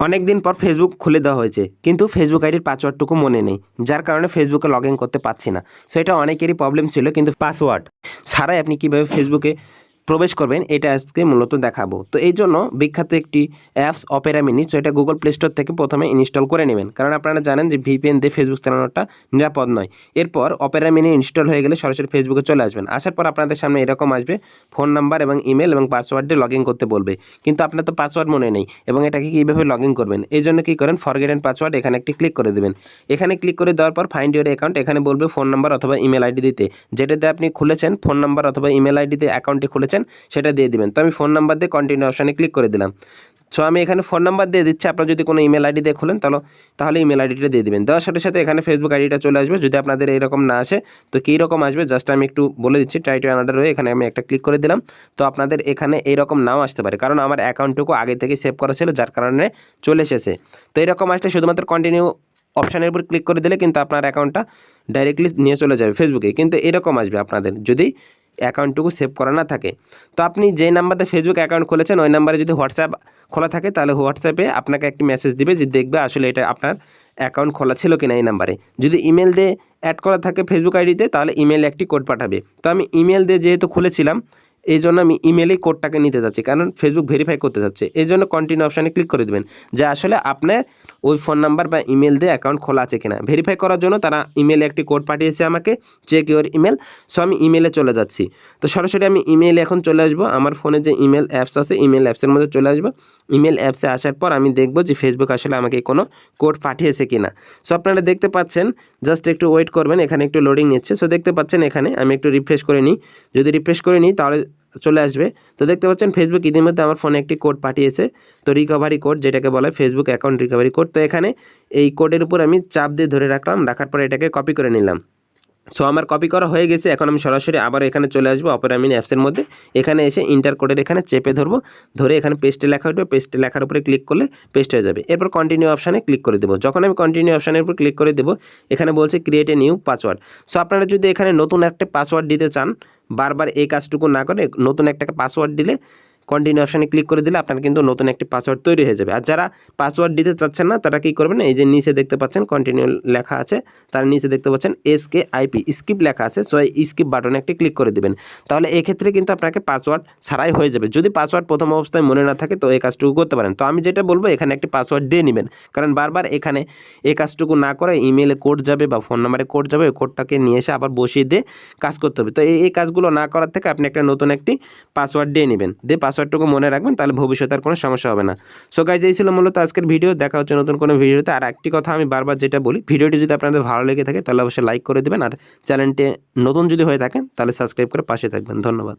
অনেক দিন পর ফেসবুক খুলে দেওয়া হয়েছে, কিন্তু ফেসবুক আইডির পাসওয়ার্ডটুকু মনে নেই, যার কারণে ফেসবুকে লগ ইন করতে পারছি না। সো এটা অনেকেরই প্রবলেম ছিল, কিন্তু পাসওয়ার্ড ছাড়াই আপনি কীভাবে ফেসবুকে প্রবেশ করবেন, এটা আজকে মূলত দেখাবো। তো এই জন্য বিখ্যাত একটি অ্যাপস অপেরা মিনি সো এটা গুগল প্লে স্টোর থেকে প্রথমে ইনস্টল করে নেবেন। কারণ আপনারা জানেন যে ভিপিএন দিয়ে ফেসবুক চালানোটা নিরাপদ নয়। এরপর অপেরা মিনি ইনস্টল হয়ে গেলে সরাসরি ফেসবুকে চলে আসবেন। আসার পর আপনাদের সামনে এরকম আসবে, ফোন নাম্বার এবং ইমেল এবং পাসওয়ার্ড দিয়ে লগ ইন করতে বলবে। কিন্তু আপনার তো পাসওয়ার্ড মনে নেই এবং এটাকে কীভাবে লগ ইন করবেন? এই জন্য কী করেন ফরগেট অ্যান্ড পাসওয়ার্ড এখানে একটি ক্লিক করে দেবেন। এখানে ক্লিক করে দেওয়ার পর ফাইন্ড ইউর অ্যাকাউন্ট এখানে বলবে ফোন নাম্বার অথবা ইমেল আইডি দিতে। যেটাতে আপনি খুলেছেন ফোন নাম্বার অথবা ইমেল আইডিতে অ্যাকাউন্টটি খুলেছেন সেটা দিয়ে দিবেন। তো আমি ফোন নাম্বার দিয়ে কন্টিনিউ অপশানে ক্লিক করে দিলাম। সো আমি এখানে ফোন নাম্বার দিয়ে দিচ্ছি, আপনার যদি কোনো ইমেল আইডি দিয়ে খোলেন, তাহলে তাহলে ইমেল আইডিটা দিয়ে দিবেন। দেওয়ার সাথে সাথে এখানে ফেসবুক আইডিটা চলে আসবে, যদি আপনাদের এরকম না আসে, তো কী রকম আসবে? জাস্ট আমি একটু বলে দিচ্ছি ট্রাই টু অ্যানাডার হয়ে এখানে আমি একটা ক্লিক করে দিলাম। তো আপনাদের এখানে এইরকম নাও আসতে পারে, কারণ আমার অ্যাকাউন্টটুকু আগে থেকে সেভ করা ছিল, যার কারণে চলে এসেছে। তো এরকম আসলে শুধুমাত্র কন্টিনিউ অপশানের উপর ক্লিক করে দিলে কিন্তু আপনার অ্যাকাউন্টটা ডাইরেক্টলি নিয়ে চলে যাবে ফেসবুকে কিন্তু এরকম আসবে আপনাদের, যদি অ্যাকাউন্টটুকু সেভ করা না থাকে। তো আপনি যে নাম্বারতে ফেসবুক অ্যাকাউন্ট খুলেছেন, ওই নাম্বারে যদি হোয়াটসঅ্যাপ খোলা থাকে, তাহলে হোয়াটসঅ্যাপে আপনাকে একটি মেসেজ দিবে যে দেখবে আসলে এটা আপনার অ্যাকাউন্ট খোলা ছিল কিনা এই নাম্বারে। যদি ইমেল দিয়ে অ্যাড করা থাকে ফেসবুক আইডিতে তাহলে ইমেলে একটি কোড পাঠাবে। তো আমি ইমেল দিয়ে যেহেতু খুলেছিলাম এই জন্য আমি ইমেলেই কোডটাকে নিতে যাচ্ছি। কারণ ফেসবুক ভেরিফাই করতে যাচ্ছে। এই জন্য কন্টিনিউ অপশানে ক্লিক করে দেবেন। যে আসলে আপনার ওই ফোন নাম্বার বা ইমেল দিয়ে অ্যাকাউন্ট খোলা আছে কিনা। ভেরিফাই করার জন্য তারা ইমেলে একটি কোড পাঠিয়েছে আমাকে চেক ইউর ইমেল সো আমি ইমেলে চলে যাচ্ছি। তো সরাসরি আমি ইমেইলে এখন চলে আসব। আমার ফোনে যে ইমেল অ্যাপস আছে ইমেল অ্যাপসের মধ্যে চলে আসব। ইমেল অ্যাপসে আসার পর আমি দেখব যে ফেসবুক আসলে আমাকে কোনো কোড পাঠিয়েছে কিনা। সো আপনারা দেখতে পাচ্ছেন জাস্ট একটু ওয়েট করবেন। এখানে একটু লোডিং নিচ্ছে। সো দেখতে পাচ্ছেন এখানে আমি একটু রিফ্রেশ করে নিই। যদি রিফ্রেশ করে নিই, তাহলে চলে আসবে। তো দেখতে পাচ্ছেন ফেসবুক ইতিমধ্যে আমার ফোনে একটি কোড পাঠিয়েছে। তো রিকভারি কোড যেটাকে বলা হয় ফেসবুক অ্যাকাউন্ট রিকভারি কোড তো এখানে এই কোডের উপর আমি চাপ দিয়ে ধরে রাখলাম, রাখার পরে এটাকে কপি করে নিলাম। সো আমার কপি করা হয়ে গেছে। এখন আমি সরাসরি আবার এখানে চলে আসব অপেরামিন অ্যাপসের মধ্যে। এখানে এসে ইন্টার কোডের এখানে চেপে ধরবো। ধরে এখানে পেস্টে লেখা উঠবে পেস্টে লেখার উপরে ক্লিক করলে পেস্ট হয়ে যাবে। এরপর কন্টিনিউ অপশানে ক্লিক করে দেবো। যখন আমি কন্টিনিউ অপশানের উপর ক্লিক করে দেবো, এখানে বলছে create a new password so আপনারা যদি এখানে নতুন একটা পাসওয়ার্ড দিতে চান, বারবার এই কাজটুকু না করে নতুন একটা পাসওয়ার্ড দিলে কন্টিনিউ অপশানে ক্লিক করে দিলে আপনার কিন্তু নতুন একটি পাসওয়ার্ড তৈরি হয়ে যাবে। আর যারা পাসওয়ার্ড দিতে চাচ্ছেন না, তারা কী করবেন? এই যে নিচে দেখতে পাচ্ছেন কন্টিনিউ লেখা আছে। তার নিচে দেখতে পাচ্ছেন এস কে আইপি স্কিপ লেখা আছে। সো এই স্কিপ বাটনে একটি ক্লিক করে দেবেন। তাহলে এক্ষেত্রে কিন্তু আপনাকে পাসওয়ার্ড ছাড়াই হয়ে যাবে। যদি পাসওয়ার্ড প্রথম অবস্থায় মনে না থাকে, তো এই কাজটুকু করতে পারেন। তো আমি যেটা বলব, এখানে একটি পাসওয়ার্ড দিয়ে নেবেন। কারণ বারবার এখানে এই কাজটুকু না করে ইমেলে কোড যাবে বা ফোন নাম্বারে কোড যাবে, ওই কোডটাকে নিয়ে এসে আবার বসিয়ে দিয়ে কাজ করতে হবে। তো এই কাজগুলো না করার থেকে আপনি একটা নতুন একটি পাসওয়ার্ড দিয়ে নেবেন। দিয়ে পাসওয়ার্ডটুকু মনে রাখবেন, তাহলে ভবিষ্যতে আর কোনো সমস্যা হবে না। সো গাইজ এই ছিল মূলত আজকের ভিডিও দেখা হচ্ছে নতুন কোনো ভিডিওতে আর একটি কথা আমি বারবার যেটা বলি ভিডিওটি যদি আপনাদের ভালো লেগে থাকে, তাহলে অবশ্যই লাইক করে দেবেন। আর চ্যানেলটি নতুন যদি হয়ে থাকেন তাহলে সাবস্ক্রাইব করে পাশে থাকবেন। ধন্যবাদ।